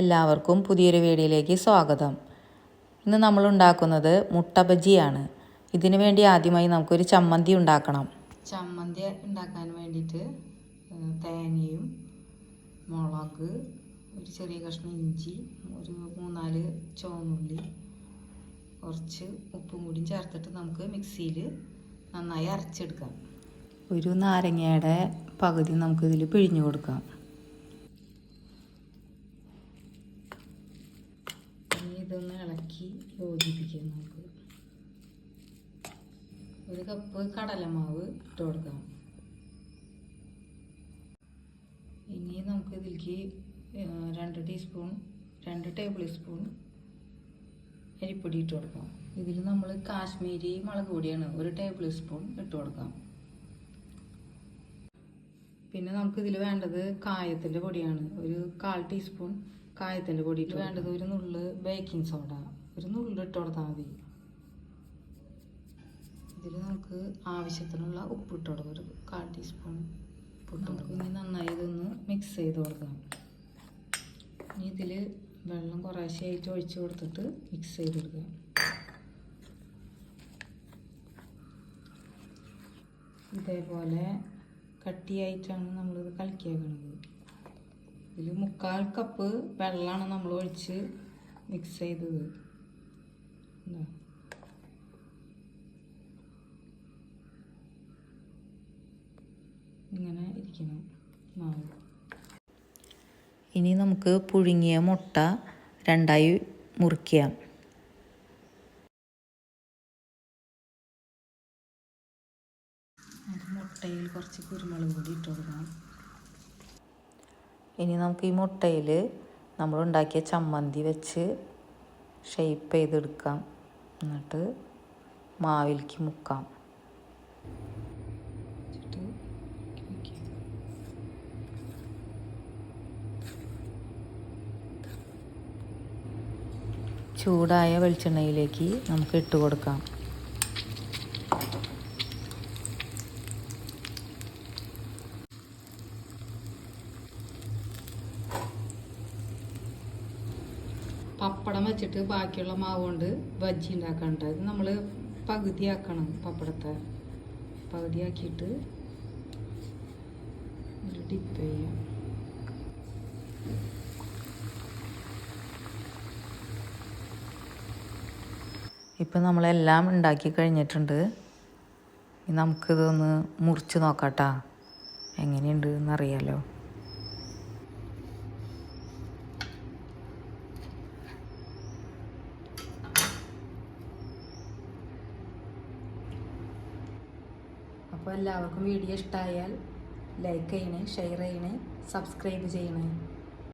എല്ലാവർക്കും പുതിയൊരു വീഡിയോയിലേക്ക് സ്വാഗതം. ഇന്ന് നമ്മൾ ഉണ്ടാക്കുന്നത് മുട്ട ബജിയാണ്. ഇതിനു വേണ്ടി ആദ്യമായി നമുക്കൊരു ചമ്മന്തി ഉണ്ടാക്കണം. ചമ്മന്തി ഉണ്ടാക്കാൻ വേണ്ടിയിട്ട് തേങ്ങയും മുളക് ഒരു ചെറിയ കഷ്ണം ഇഞ്ചി ഒരു മൂന്നാൽ ചുവന്നുള്ളി കുറച്ച് ഉപ്പും കൂടിയും ചേർത്തിട്ട് നമുക്ക് മിക്സിയിൽ നന്നായി അരച്ചെടുക്കാം. ഒരു നാരങ്ങയുടെ പകുതി നമുക്കിതിൽ പിഴിഞ്ഞു കൊടുക്കാം ഇനി ഇതൊന്ന് ഇളക്കി യോജിപ്പിക്കാം നമുക്ക്. ഒരു കപ്പ് കടലമാവ് ഇട്ട് കൊടുക്കാം. ഇനി നമുക്ക് ഇതിലേക്ക് രണ്ട് ടീസ്പൂൺ രണ്ട് ടേബിൾ സ്പൂൺ അരിപ്പൊടി ഇട്ട് കൊടുക്കാം. ഇതിൽ നമ്മൾ കാശ്മീരി മുളക് പൊടിയാണ് ഒരു ടേബിൾ സ്പൂൺ ഇട്ട് കൊടുക്കാം. പിന്നെ നമുക്ക് ഇതിൽ വേണ്ടത് കായത്തിന്റെ പൊടിയാണ്. ഒരു കാൽ ടീസ്പൂൺ കായത്തിന്റെ പൊടി ഇട്ട് വേണ്ടത് ഒരു നുള്ള് ബേക്കിംഗ് സോഡ ഒരു നുള്ള് ഇട്ട് കൊടുത്താൽ മതി. ഇതിൽ നമുക്ക് ആവശ്യത്തിനുള്ള ഉപ്പ് ഇട്ട് കൊടുക്കാം. ഒരു കാൽ ടീസ്പൂൺ ഉപ്പ് ഇട്ട് കൊടുക്കും. ഇനി നന്നായി ഇതൊന്ന് മിക്സ് ചെയ്ത് കൊടുക്കാം. ഇനി ഇതിൽ വെള്ളം കുറേശ്ശെയായിട്ട് ഒഴിച്ച് കൊടുത്തിട്ട് മിക്സ് ചെയ്ത് കൊടുക്കുക ഇതേപോലെ കട്ടിയായിട്ടാണ് നമ്മളിത് കലക്കിയേക്കുന്നത് ഇതിൽ മുക്കാൽ കപ്പ് വെള്ളമാണ് നമ്മൾ ഒഴിച്ച് മിക്സ് ചെയ്തത്. ഇങ്ങനെ ഇരിക്കണം മാവ്. ഇനി നമുക്ക് പുഴുങ്ങിയ മുട്ട രണ്ടായി മുറിക്കാം. മുട്ടയിൽ കുറച്ച് കുരുമുളക് പൊടി ഇട്ട് കൊടുക്കണം. ഇനി നമുക്ക് ഈ മുട്ടയിൽ നമ്മൾ ഉണ്ടാക്കിയ ചമ്മന്തി വെച്ച് ഷെയ്പ്പ് ചെയ്തെടുക്കാം എന്നിട്ട് മാവിലേക്ക് മുക്കാം. ചൂടായ വെളിച്ചെണ്ണയിലേക്ക് നമുക്ക് ഇട്ട് കൊടുക്കാം പപ്പടം വെച്ചിട്ട് ബാക്കിയുള്ള മാവ് കൊണ്ട് ബജ്ജി ഉണ്ടാക്കാനുണ്ട്. ഇത് നമ്മൾ പകുതിയാക്കണം പപ്പടത്തെ. പകുതിയാക്കിയിട്ട് ഡിപ്പ് ചെയ്യാം. ഇപ്പം നമ്മളെല്ലാം ഉണ്ടാക്കി കഴിഞ്ഞിട്ടുണ്ട്. നമുക്കിതൊന്ന് മുറിച്ച് നോക്കാട്ടാ. എങ്ങനെയുണ്ട് എന്നറിയാലോ. അപ്പോൾ എല്ലാവർക്കും വീഡിയോ ഇഷ്ടമായാൽ ലൈക്ക് ചെയ്യണേ ഷെയർ ചെയ്യണേ സബ്സ്ക്രൈബ് ചെയ്യണേ.